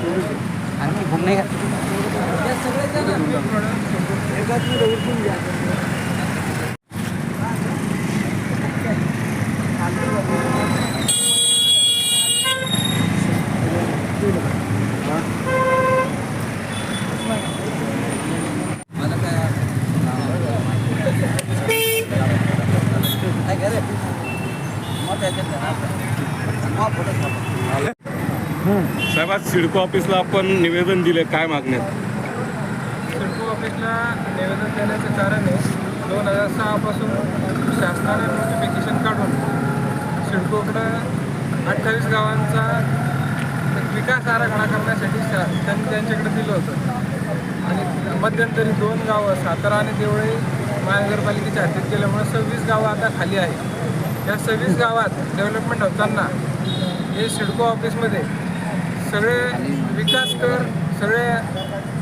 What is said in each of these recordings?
आणखी भूक नाही का साहेब आज सिडको ऑफिसला आपण निवेदन दिले काय मागण्यात सिडको ऑफिसला निवेदन देण्याचं कारण आहे दोन हजार सहापासून शासनाने नोटिफिकेशन काढून सिडकोकडं अठ्ठावीस गावांचा विकास आराखडा करण्यासाठी शा त्यांनी त्यांच्याकडे दिलं होतं. आणि मध्यंतरी दोन गावं सातारा आणि देवळे महानगरपालिकेच्या हद्दीत गेल्यामुळे सव्वीस गावं आता खाली आहे या सव्वीस गावात डेव्हलपमेंट होताना हे सिडको ऑफिसमध्ये सगळे विकास कर सगळे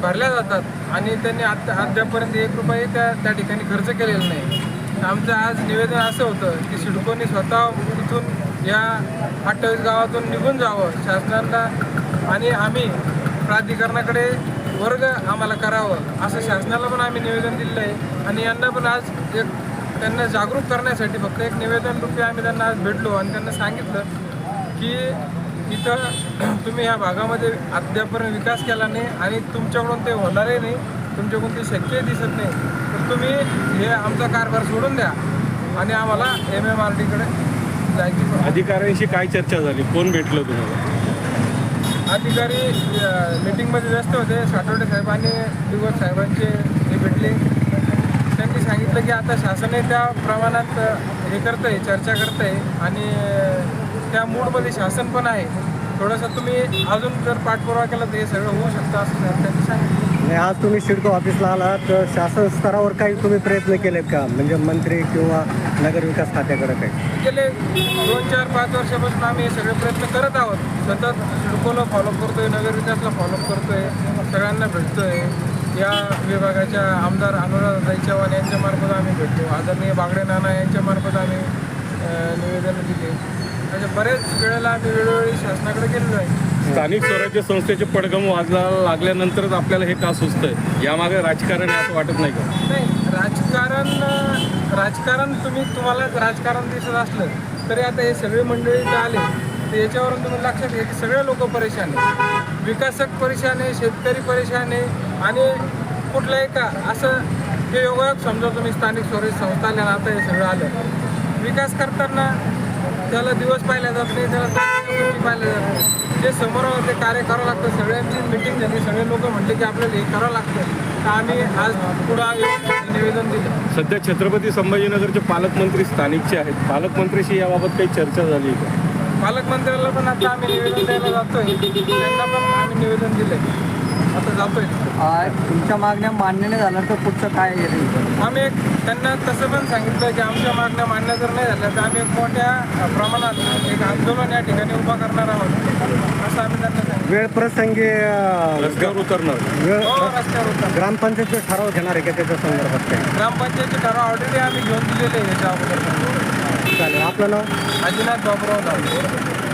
भरल्या जातात. आणि त्यांनी आता अद्यापर्यंत एक रुपये त्या त्या ठिकाणी खर्च केलेला नाही. आमचं आज निवेदन असं होतं की सिडकोनी स्वतः इथून या अठ्ठावीस गावातून निघून जावं शासनाला आणि आम्ही प्राधिकरणाकडे वर्ग आम्हाला करावं असं शासनाला पण आम्ही निवेदन दिलेलं आहे. आणि यांना पण आज एक त्यांना जागरूक करण्यासाठी फक्त एक निवेदन रूपी आम्ही त्यांना आज भेटलो आणि त्यांना सांगितलं की इथं तुम्ही या भागामध्ये अद्यापर्यंत विकास केला नाही आणि तुमच्याकडून ते होणारही नाही तुमच्याकडून ते शक्यही दिसत नाही. तर तुम्ही हे आमचा कारभार सोडून द्या आणि आम्हाला एम एम आर टीकडे जायची अधिकाऱ्यांशी काय चर्चा झाली? कोण भेटलं तुम्हाला? अधिकारी मीटिंगमध्ये व्यस्त होते. साठवडे साहेब आणि दिवस साहेबांचे हे भेटले. त्यांनी सांगितलं की आता शासनही त्या प्रमाणात हे करतं आहे चर्चा करतं आहे आणि त्या मूडमध्ये शासन पण आहे. थोडंसं तुम्ही अजून जर पाठपुरावा केला तर हे सगळं होऊ शकतं असं त्यांनी सांगितलं आणि आज तुम्ही सिडको ऑफिसला आलात तर शासन स्तरावर काही तुम्ही प्रयत्न केलेत का? म्हणजे मंत्री किंवा नगरविकास खात्याकडे काही? गेले दोन चार पाच वर्षापासून आम्ही हे सगळे प्रयत्न करत आहोत. सतत सिडकोला फॉलोअप करतोय नगरविकासला फॉलोअप करतोय सगळ्यांना भेटतोय. या विभागाच्या आमदार अनुराध चव्हाण यांच्या मार्फत आम्ही भेटतो. आदरणीय बागडे नाना यांच्या मार्फत आम्ही निवेदन दिले. म्हणजे बरेच वेळेला आम्ही वेळोवेळी शासनाकडे गेलेलो आहे. स्थानिक स्वराज्य संस्थेचे पडगम वाजला लागल्यानंतरच आपल्याला हे का सुचतंय. यामागे राजकारण आहे असं वाटत नाही का? नाही राजकारण राजकारण तुम्ही तुम्हाला राजकारण दिसत असलं तरी आता हे सगळे मंडळी जे आले. तर याच्यावरून तुम्ही लक्षात घ्या की सगळे लोक परेशान आहे विकासक परेशान आहे शेतकरी परेशान आहे आणि कुठलंही का असं हे योगायोग समजा तुम्ही स्थानिक स्वराज्य संस्था आल्या ना आता हे सगळं आलं. विकास करताना त्याला दिवस पाहिला जात नाही त्याला गोष्टी पाहिल्या जात नाही. जे समोर ते कार्य करावं लागतं सगळ्यांची मिटिंग झाली सगळे लोक म्हणले की आपल्याला हे करावं लागतं. तर आम्ही आज पुढं निवेदन दिलं. सध्या छत्रपती संभाजीनगरचे पालकमंत्री स्थानिकचे आहेत पालकमंत्रीशी याबाबत काही चर्चा झाली का? पालकमंत्र्याला पण आता आम्ही निवेदन द्यायला जातोय. त्यांना पण आम्ही निवेदन दिलंय. आता जातोय. आ, तुमच्या मागण्या मान्य नाही झाल्या तर पुढचं काय आम्ही एक त्यांना तसं पण सांगितलं की आमच्या मागण्या मान्य जर नाही झाल्या तर आम्ही एक मोठ्या प्रमाणात एक आंदोलन या ठिकाणी उभा करणार आहोत. असं आम्ही त्यांना सांगितलं वेळ प्रसंगी रस्त्यावर उतरणार. वेळ हो रस्त्यावर उतर ग्रामपंचायतचे ठराव घेणार आहे का त्याच्या संदर्भात काही? ग्रामपंचायतचे ठराव ऑलरेडी आम्ही घेऊन दिलेले आहे याच्या अगोदर. चालेल. आपलं नाव? आदिनाथ बाबुराव जाधव